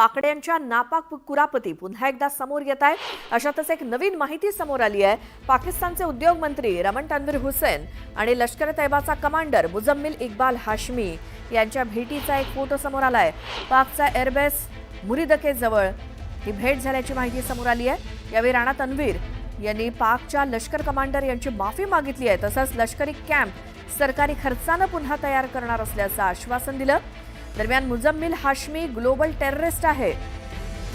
पाकड्यांच्या नापाक कुरापती पुन्हा एकदा समोर येत आहेत. अशातच एक नवीन माहिती समोर आली आहे. पाकिस्तानचे उद्योग मंत्री रमण तन्वीर हुसेन आणि लष्कर तैबाचा कमांडर मुजम्मिल इक्बाल हाशमी यांच्या भेटीचा एक फोटो समोर आला आहे पाकचा एअरबेस मुरिदके ही भेट झाल्याची माहिती समोर आली आहे. यावेळी राणा तन्वीर यांनी पाकच्या लष्कर कमांडर यांची माफी मागितली आहे. तसंच लष्करी कॅम्प सरकारी खर्चानं पुन्हा तयार करणार असल्याचं आश्वासन दिलं. दरम्यान मुजम्मिल हाशमी ग्लोबल टेररिस्ट आहे.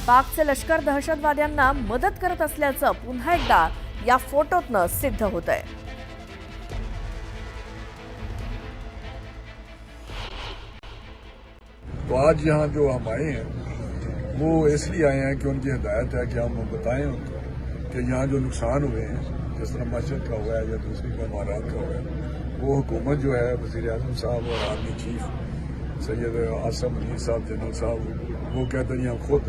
पाकचे लष्कर दहशतवाद्यांना मदत करत असल्याचं पुन्हा एकदा या फोटोतनं सिद्ध होत आहे तो आज यहाँ जो हम आए हैं, वो इसलिए आए हैं कि उनकी हिदायत है कि हम बताएँ उनको कि यहाँ जो नुकसान हुए हैं, जिस तरह मस्जिद का हुआ है या दूसरी इमारत का हुआ है, वो हुकूमत जो है वज़ीर अजम साहब और आर्मी चीफ सैयद आसम अली साहब जनरल साहब वो कहते हैं हम खुद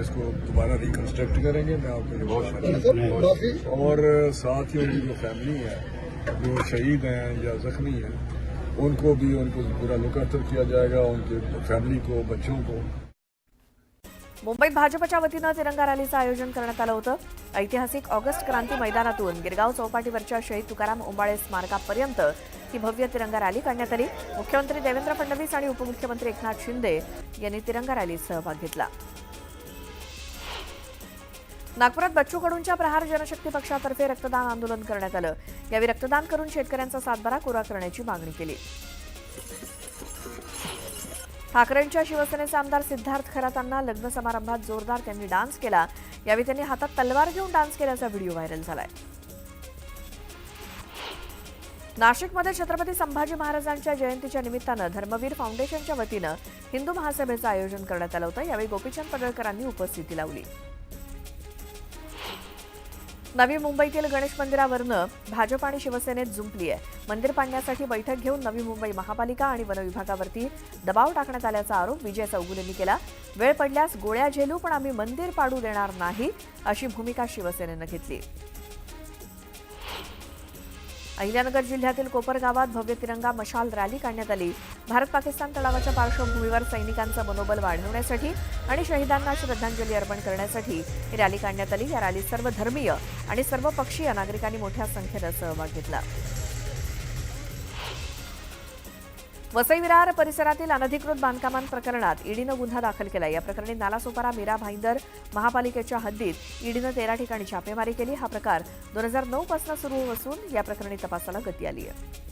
इसको दोबारा रिकन्स्ट्रक्ट करेंगे मैं आपको ये हूँ। और साथ ही उनकी जो फैमिली है जो शहीद हैं या जख्मी हैं उनको भी उनको पूरा लुक आफ्टर किया जाएगा उनके फैमिली को बच्चों को। मुंबईत भाजपच्या वतीनं तिरंगा रॅलीचं आयोजन करण्यात आलं होतं. ऐतिहासिक ऑगस्ट क्रांती मैदानातून गिरगाव चौपाटीवरच्या शहीद तुकाराम उंबाळे स्मारकापर्यंत ती भव्य तिरंगा रॅली काढण्यात आली. मुख्यमंत्री देवेंद्र फडणवीस आणि उपमुख्यमंत्री एकनाथ शिंदे यांनी तिरंगा रॅलीत सहभाग घेतला. नागपुरात बच्चू कडूंच्या प्रहार जनशक्ती पक्षातर्फे रक्तदान आंदोलन करण्यात आलं. यावेळी रक्तदान करून शेतकऱ्यांचा सातबारा कोरा करण्याची मागणी केली. ठाकरेंच्या शिवसेनेचे आमदार सिद्धार्थ खरातांना लग्न समारंभात जोरदार त्यांनी डान्स केला. यावेळी त्यांनी हातात तलवार घेऊन डान्स केल्याचा व्हिडिओ व्हायरल झालाय. नाशिकमध्ये छत्रपती संभाजी महाराजांच्या जयंतीच्या निमित्तानं धर्मवीर फाउंडेशनच्या वतीनं हिंदू महासभेचं आयोजन करण्यात आलं होतं. यावेळी गोपीचंद पडळकरांनी उपस्थिती लावली. नवी मुंबईतील गणेश मंदिरावरनं भाजप आणि शिवसेनेत जुंपली आहे. मंदिर पाडण्यासाठी बैठक घेऊन नवी मुंबई महापालिका आणि वनविभागावरती दबाव टाकण्यात आल्याचा आरोप विजय चौगुले यांनी केला. वेळ पडल्यास गोळ्या झेलू पण आम्ही मंदिर पाडू देणार नाही अशी भूमिका शिवसेनेनं घेतली. अहिल्यानगर जिल्ह्यातील कोपर गावात भव्य तिरंगा मशाल रॅली काढण्यात आली. भारत पाकिस्तान तणावाच्या पार्श्वभूमीवर सैनिकांचं मनोबल वाढवण्यासाठी आणि शहीदांना श्रद्धांजली अर्पण करण्यासाठी ही रॅली काढण्यात आली. या रॅलीत सर्व धर्मीय आणि सर्व पक्षीय नागरिकांनी मोठ्या संख्येनं सहभाग घेतला. वसई विरार परिसरातील अनधिकृत बांधकामां प्रकरणात ईडीनं गुन्हा दाखल केला. या प्रकरणी नालासोपारा मीरा भाईंदर महापालिकेच्या हद्दीत ईडीनं तेरा ठिकाणी छापेमारी केली. हा प्रकार दोन हजार नऊ पासून सुरू असून या प्रकरणी तपासाला गती आली आहे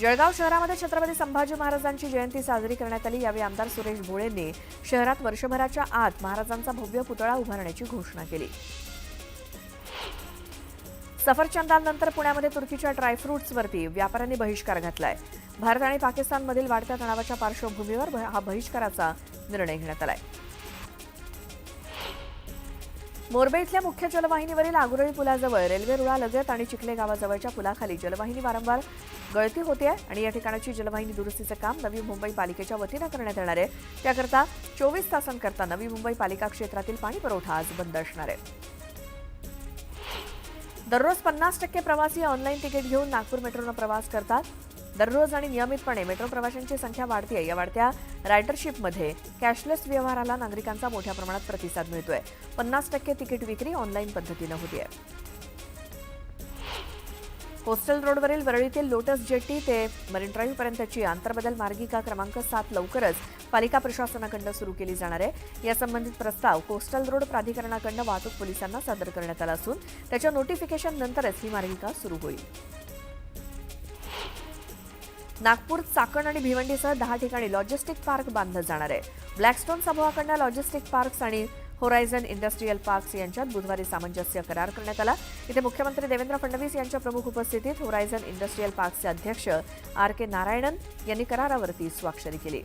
जळगाव शहरामध्ये छत्रपती संभाजी महाराजांची जयंती साजरी करण्यात आली. यावेळी आमदार सुरेश भोळेंनी शहरात वर्षभराच्या आत महाराजांचा भव्य पुतळा उभारण्याची घोषणा केली. सफरचंदानंतर पुण्यामध्ये तुर्कीच्या ड्रायफ्रुट्सवरती व्यापाऱ्यांनी बहिष्कार घातलाय. भारत आणि पाकिस्तानमधील वाढत्या तणावाच्या पार्श्वभूमीवर भ- हा बहिष्काराचा निर्णय घेण्यात आलाय. मोरबे इथल्या मुख्य जलवाहिनीवरील आगुरळी पुलाजवळ रेल्वे रुळालगत आणि चिखले गावाजवळच्या पुलाखाली जलवाहिनी वारंवार गळती होते आणि या ठिकाणाची जलवाहिनी दुरुस्तीचं काम नवी मुंबई पालिकेच्या वतीनं करण्यात येणार आहे. त्याकरता चोवीस तासांकरता नवी मुंबई पालिका क्षेत्रातील पाणी पुरवठा आज बंद असणार आहे. दररोज पन्नास टक्के प्रवासी ऑनलाईन तिकीट घेऊन नागपूर मेट्रोनं प्रवास करतात. दररोज आणि नियमितपणे मेट्रो प्रवाशांची संख्या वाढते या वाढत्या रायडरशिपमध्ये कॅशलेस व्यवहाराला नागरिकांचा मोठ्या प्रमाणात प्रतिसाद मिळतोय. पन्नास टक्के तिकीट विक्री ऑनलाईन पद्धतीनं होतीये. कोस्टल रोडवरील वरळीतील लोटस जेट्टी ते मरीन ड्राईव्ह पर्यंतची आंतरबदल मार्गिका क्रमांक सात लवकरच पालिका प्रशासनाकडनं सुरू केली जाणार आहे. या संबंधित प्रस्ताव कोस्टल रोड प्राधिकरणाकडनं वाहतूक पोलिसांना सादर करण्यात आला असून त्याच्या नोटिफिकेशन नंतरच ही मार्गिका सुरू होईल. नागपूर चाकण आणि भिवंडीसह दहा ठिकाणी लॉजिस्टिक पार्क बांधलं जाणार आहे. ब्लॅकस्टोन समूहाकडनं लॉजिस्टिक पार्क्स आणि होरायझन इंडस्ट्रीयल पार्क्स यांच्यात बुधवारी सामंजस्य करार करण्यात आला. इथे मुख्यमंत्री देवेंद्र फडणवीस यांच्या प्रमुख उपस्थितीत होरायझन इंडस्ट्रीयल पार्क्सचे अध्यक्ष आर के नारायणन यांनी करारावरती स्वाक्षरी केली.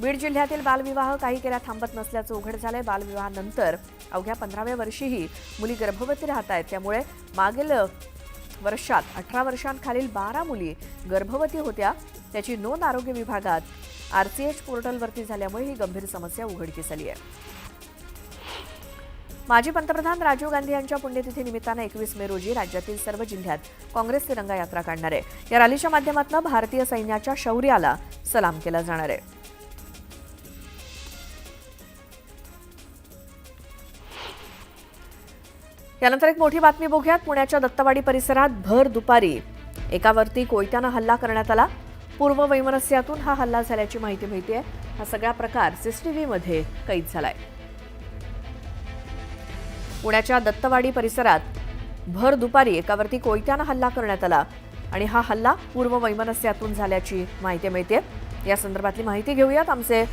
बीड जिल्ह्यातील बालविवाह काही केल्या थांबत नसल्याचं उघड झालंय. बालविवाहानंतर अवघ्या पंधराव्या वर्षीही मुली गर्भवती राहत आहेत. त्यामुळे मागील वर्षात अठरा वर्षांखालील बारा मुली गर्भवती होत्या. त्याची नोंद आरोग्य विभागात आरसीएच पोर्टलवरती झाल्यामुळे ही गंभीर समस्या उघडकीस आली आहे. माजी पंतप्रधान राजीव गांधी यांच्या पुण्यतिथी निमित्तानं एकवीस मे रोजी राज्यातील सर्व जिल्ह्यात काँग्रेस तिरंगा यात्रा काढणार आहे. या रॅलीच्या माध्यमातून भारतीय सैन्याच्या शौर्याला सलाम केला जाणार आहे. यानंतर एक मोठी बातमी बघूयात. पुण्याच्या दत्तवाडी परिसरात भर दुपारी एकावरती कोयत्यानं हल्ला करण्यात आला. पूर्व वैमनस्यातून हा हल्ला झाल्याची माहिती मिळते हा सगळा प्रकार सीसीटीव्हीमध्ये कैद झालाय. पुण्याच्या दत्तवाडी परिसरात भर दुपारी एकावरती कोयत्यानं हल्ला करण्यात आला आणि हा हल्ला पूर्व वैमनस्यातून झाल्याची माहिती मिळते या संदर्भातली माहिती घेऊयात. आमचे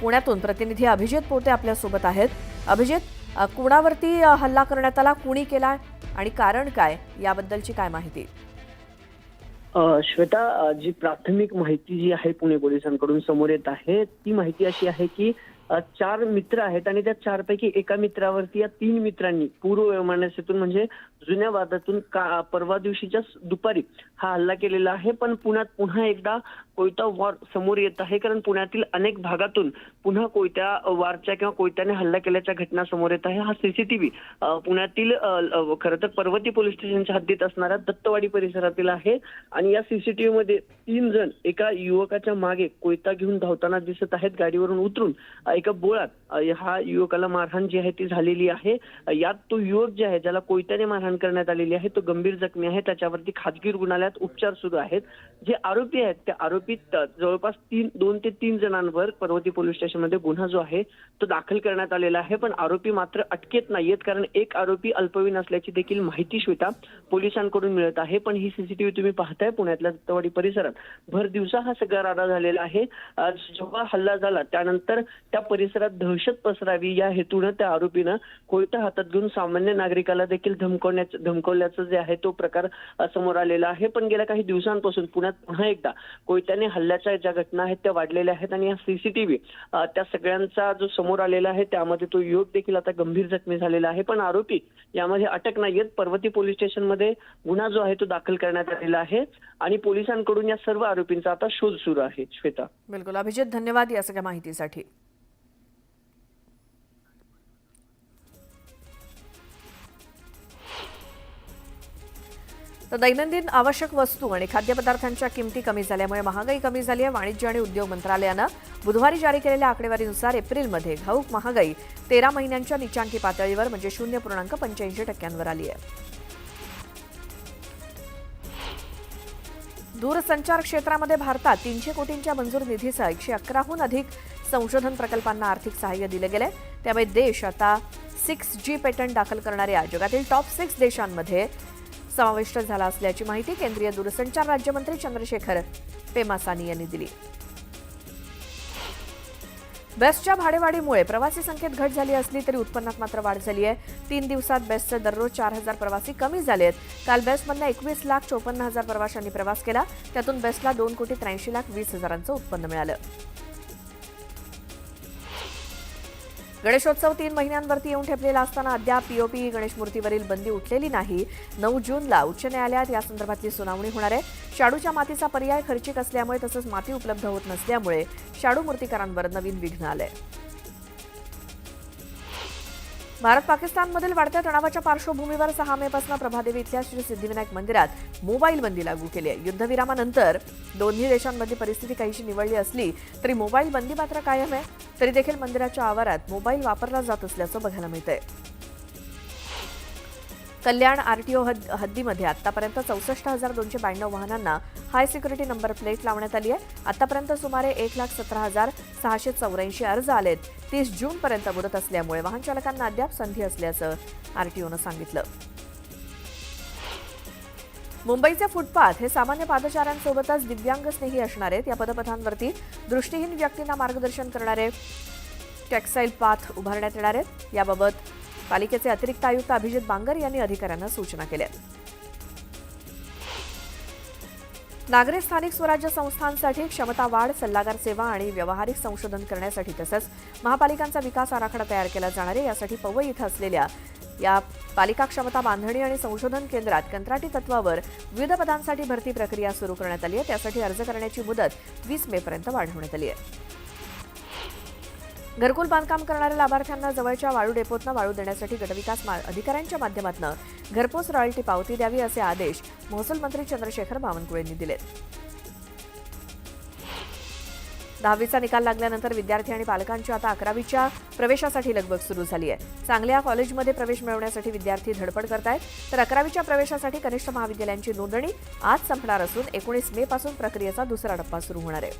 पुण्यातून प्रतिनिधी अभिजित पोते आपल्यासोबत आहेत. अभिजित कुणावरती हल्ला करण्यात आला कुणी केला आणि कारण काय याबद्दलची काय माहिती? श्वेता जी प्राथमिक माहिती जी आहे पुणे पोलिसांकडून समोर येत आहे ती माहिती अशी आहे की चार मित्र आहेत आणि त्या चारपैकी एका मित्रावरती या तीन मित्रांनी पूर्व विमानसेतून म्हणजे जुन्या वादातून का परवा दिवशीच्या दुपारी हा हल्ला केलेला आहे. पण पुण्यात पुन्हा एकदा कोयता वॉर समोर येत आहे. कारण पुण्यातील अनेक भागातून पुन्हा कोयत्या वारच्या किंवा कोयत्याने हल्ला केल्याच्या घटना समोर येत आहे. हा सीसीटीव्ही पुण्यातील खरं तर पर्वती पोलीस स्टेशनच्या हद्दीत असणाऱ्या दत्तवाडी परिसरातील आहे. आणि या सीसीटीव्ही मध्ये तीन जण एका युवकाच्या मागे कोयता घेऊन धावताना दिसत आहेत. गाडीवरून उतरून एका बोळात हा युवकाला मारहाण जी आहे ती झालेली आहे. यात तो युवक जे आहे ज्याला कोयत्याने मारहाण करण्यात आलेली आहे. तो गंभीर जखमी आहे. त्याच्यावरती खाजगी रुग्णालयात उपचार सुरू आहेत. जे आरोपी आहेत त्या आरोपी जवळपास तीन दोन ते तीन जणांवर पर्वती पोलीस स्टेशनमध्ये गुन्हा जो आहे तो दाखल करण्यात आलेला आहे. पण आरोपी मात्र अटकेत नाहीयेत. कारण एक आरोपी अल्पवयीन असल्याची देखील माहिती श्वेता पोलिसांकडून मिळत आहे. पण ही सीसीटीव्ही तुम्ही पाहताय पुण्यातल्या दत्तवाडी परिसरात. भर दिवसा हा सगळा राडा झालेला आहे. जेव्हा हल्ला झाला त्यानंतर त्या परिसरात दहशत पसरावी या हेतूनं त्या आरोपीनं कोयता हातात घेऊन सामान्य नागरिकाला देखील धमकवण्यात धमकवण्याचं धमकवल्याचं जे आहे तो प्रकार समोर आलेला आहे. पण गेल्या काही दिवसांपासून पुण्यात पुन्हा एकदा कोयत्याने हल्ल्याच्या ज्या घटना आहेत त्या वाढलेल्या आहेत आणि या सीसीटीव्ही त्या सगळ्यांचा जो समोर आलेला आहे त्यामध्ये तो युवक देखील आता गंभीर जखमी झालेला आहे. पण आरोपी यामध्ये अटक नाहीयेत पर्वती पोलीस स्टेशनमध्ये गुन्हा जो आहे तो दाखल करण्यात आलेला आहे आणि पोलिसांकडून या सर्व आरोपींचा आता शोध सुरू आहे श्वेता. बिलकुल. अभिजित धन्यवाद या सगळ्या माहितीसाठी. तर दैनंदिन आवश्यक वस्तू आणि खाद्यपदार्थांच्या किमती कमी झाल्यामुळे महागाई कमी झाली आहे. वाणिज्य आणि उद्योग मंत्रालयानं बुधवारी जारी केलेल्या आकडेवारीनुसार एप्रिलमध्ये घाऊक महागाई तेरा महिन्यांच्या निचांकी पातळीवर म्हणजे शून्य पूर्णांक पंच्याऐंशी टक्क्यांवर आली आहे. दूरसंचार क्षेत्रामध्ये भारतात तीनशे कोटींच्या मंजूर निधीसह एकशे अकराहून अधिक संशोधन प्रकल्पांना आर्थिक सहाय्य दिले गेले त्यामुळे देश आता सिक्स जी पेटंट दाखल करणाऱ्या जगातील टॉप सिक्स देशांमध्ये समाविष्ट झाला असल्याची माहिती केंद्रीय दूरसंचार राज्यमंत्री चंद्रशेखर पेमासानी यांनी दिली. बेस्टच्या भाडेवाढीमुळे प्रवासी संख्येत घट झाली असली तरी उत्पन्नात मात्र वाढ झाली आहे. तीन दिवसात बेस्टचे दररोज चार हजार प्रवासी कमी झाले आहेत. काल बेस्टमधनं एकवीस लाख चोपन्न हजार प्रवाशांनी प्रवास केला. त्यातून बेस्टला दोन कोटी त्र्याऐंशी लाख वीस हजारांचं उत्पन्न मिळालं. गणेशोत्सव तीन महिन्यांवरती येऊन ठेपलेला असताना अद्याप पीओपी गणेश मूर्तीवरील बंदी उठलेली नाही. नऊ जूनला उच्च न्यायालयात या संदर्भातली सुनावणी होणार आहे. शाडूच्या मातीचा पर्याय खर्चिक असल्यामुळे तसंच माती उपलब्ध होत नसल्यामुळे शाडू मूर्तीकारांवर नवीन विघ्न आलंय. भारत पाकिस्तानमधील वाढत्या तणावाच्या पार्श्वभूमीवर सहा मे पासून प्रभादेवी इथल्या श्री सिद्धिविनायक मंदिरात मोबाईल बंदी लागू केली आहे. युद्धविरामानंतर दोन्ही देशांमध्ये परिस्थिती काहीशी निवडली असली तरी मोबाईल बंदी मात्र कायम आहे. तरी देखील मंदिराच्या आवारात मोबाईल वापरला जात असल्याचं बघायला मिळतंय. कल्याण आरटीओ हद हद्दीमध्ये आतापर्यंत चौसष्ट हजार दोनशे ब्याण्णव वाहनांना हाय सिक्युरिटी नंबर प्लेट लावण्यात आली आहे. आतापर्यंत सुमारे एक लाख सतरा हजार सहाशे चौऱ्याऐंशी अर्ज आलेत. तीस जूनपर्यंत मुदत असल्यामुळे वाहन चालकांना अद्याप संधी असल्याचं आरटीओनं सांगितलं. मुंबईचे फुटपाथ हे सामान्य पादचाऱ्यांसोबतच दिव्यांग स्नेही असणार आहेत. या पदपथांवरती दृष्टीहीन व्यक्तींना मार्गदर्शन करणारे टेक्सटाईल पाथ उभारण्यात येणार आहेत. याबाबत पालिकेचे अतिरिक्त आयुक्त अभिजित बांगर यांनी अधिकाऱ्यांना सूचना केल्या. नागरी स्थानिक स्वराज्य संस्थांसाठी क्षमता वाढ सल्लागार सेवा आणि व्यावहारिक संशोधन करण्यासाठी तसंच महापालिकांचा विकास आराखडा तयार केला जाणार आहे यासाठी पवई इथं असलेल्या या पालिका क्षमता बांधणी आणि संशोधन केंद्रात कंत्राटी तत्वावर विविध पदांसाठी भरती प्रक्रिया सुरू करण्यात आली आहे त्यासाठी अर्ज करण्याची मुदत वीस मेपर्यंत वाढवण्यात आली आहे. घरकुल बांधकाम करणाऱ्या लाभार्थ्यांना जवळच्या वाळू डेपोतनं वाळू देण्यासाठी गटविकास मा- अधिकाऱ्यांच्या माध्यमातून घरपोच रॉयल्टी पावती द्यावी असे आदेश महसूल मंत्री चंद्रशेखर बावनकुळे यांनी दिलेत. दहावीचा निकाल लागल्यानंतर विद्यार्थी आणि पालकांची आता अकरावीच्या प्रवेशासाठी लगबग सुरू झाली आहे चांगल्या कॉलेजमध्ये प्रवेश मिळवण्यासाठी विद्यार्थी धडपड करतायत तर अकरावीच्या प्रवेशासाठी कनिष्ठ महाविद्यालयांची नोंदणी आज संपणार असून एकोणीस मे पासून प्रक्रियेचा दुसरा टप्पा सुरू होणार आहे.